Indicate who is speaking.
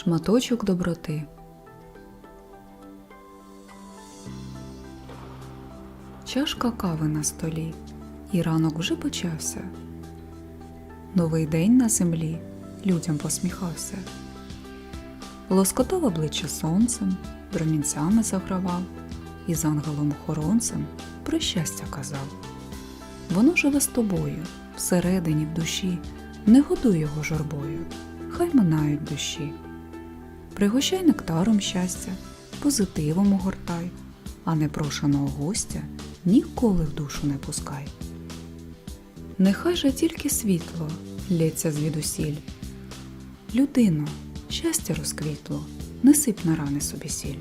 Speaker 1: шматочок доброти. Чашка кави на столі, і ранок вже почався. Новий день на землі людям посміхався. Лоскотав обличчя сонцем, промінцями загравав, і з ангелом-охоронцем про щастя казав. Воно живе з тобою, всередині в душі, не годуй його журбою, хай минають душі. Пригощай нектаром щастя, позитивом огортай, а непрошеного гостя ніколи в душу не пускай. Нехай же тільки світло лється звідусіль. Людино, щастя розквітло, не сип на рани собі сіль.